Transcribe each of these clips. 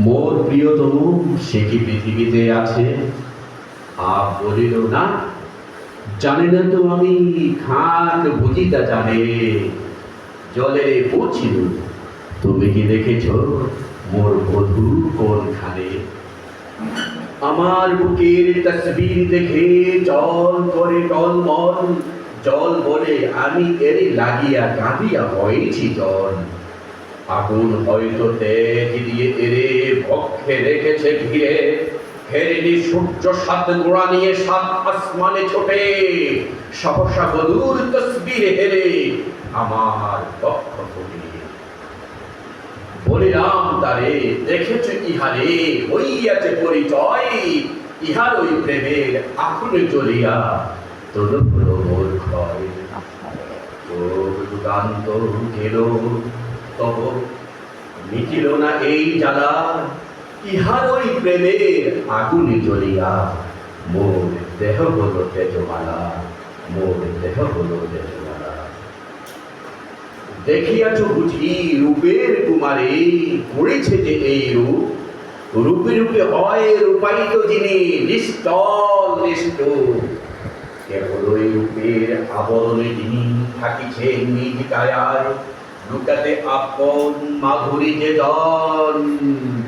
মোর প্রিয়তম, সে কি পৃথিবীতে আছে? আপ বলিল, না। জানি না তো আমি খান বুঝিতা জানে। জলে পৌঁছিল তুমি কি দেখেছ মোর বধূ কোনখানে? আমার বুকের তসবির দেখে জল করে টলমল জল বলে, আমি এর লাগিয়া কাঁদিয়া হয়েছি জল। আগুন হয়তো তেজ দিয়ে এরে পক্ষে রেখেছে ঘিরে। ফেরেনি সূর্য সাত গোড়া নিয়ে সাত আসমানে ছোটে। সহসা বধুর তসবিরে হেরে আমার পক্ষ তারে দেখেছ ইহারে হইয়াছে পরিচয়। ইহার ওই প্রেমের আকুলে চলিয়া তদু হলো মোর ক্ষয় যুগান্ত গেল। তব মিটিল না এই জ্বালা, ইহার ওই প্রেমের আগুনে জ্বলিয়া। মোর দেহ তেজমালা, মোর দেহ তেজমালা। দেখিয়াছ বুঝি রূপের কুমারে করেছে যে এই রূপ। রূপে রূপে হয় রূপায়িত যিনি নিস্তল নিষ্ঠুর। কেবল ওই রূপের আবরণে যিনি থাকিছেন নিজ কায়ায় লুকাতে আপন মাধুরী যে জন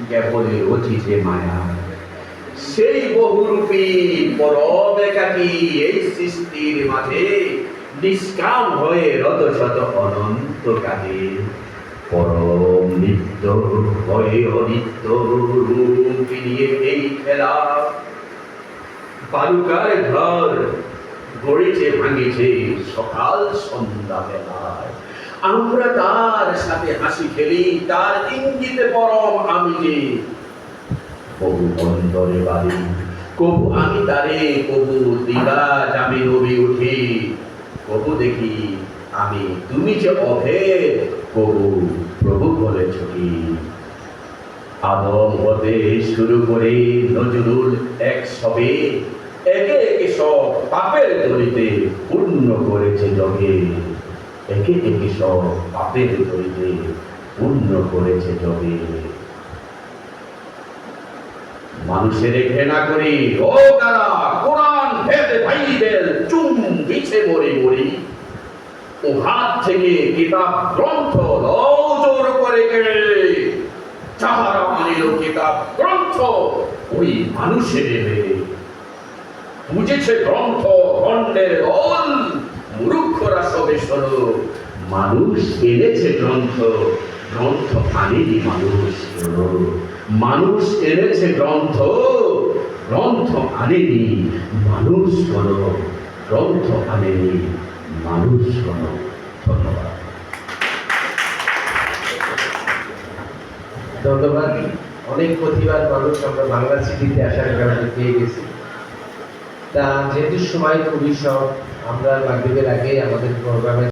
কেবলে রচিছে মায়া। সেই বহুরূপী পরম একাকী এই সৃষ্টির মাঝে নিষ্কাম হয়ে রত শত অনন্ত কাজে পরম নিত্য হয়ে অনিত্য রূপ নিয়ে এই খেলা। বালুকার ঘর গড়েছে ভাঙেছে সকাল সন্ধ্যা বেলায়। আমরা তার সাথে হাসি খেলি, তার ইঙ্গিতে পরম আমি যে। কবু অন্তরে বাড়ি, কবু আমি তারে, কবু দিবা যাবে নবী উঠে। কবু দেখি আমি তুমি যে অভেদ, কবু প্রভু বলেছ কি আদম হতে শুরু করে নজরুল এক সবে, একে সব পাপের দড়িতে পূর্ণ করেছে জগে। একে একে সব পাপের দড়িতে পূর্ণ করেছে জগে। মানুষের ঘৃণা করি, ও কারা কোরআন ভেদ চুম বিছে মরে মরি। ও হাত থেকে কিতাব গ্রন্থ জোর করে কেড়ে। যাহারা মানিল কিতাব গ্রন্থ, ওই মানুষের বুঝেছে গ্রন্থ, খণ্ডের দল, মূর্খরা সবে মানুষ এনেছে গ্রন্থ গ্রন্থ আনেনি মানুষ মানুষ এনেছে গ্রন্থ গ্রন্থ আনেনি মানুষ শোনো গ্রন্থ আনেনি মানুষ শোনো ধন্যবাদ। ধন্যবাদ। অনেক প্রতিবাদ মানুষ আমরা বাংলা সিটিতে আসার কারণে পেয়ে গেছি। তা যেহেতু সময় খুবই সব আমরা মাগরীবের আগেই আমাদের প্রোগ্রামে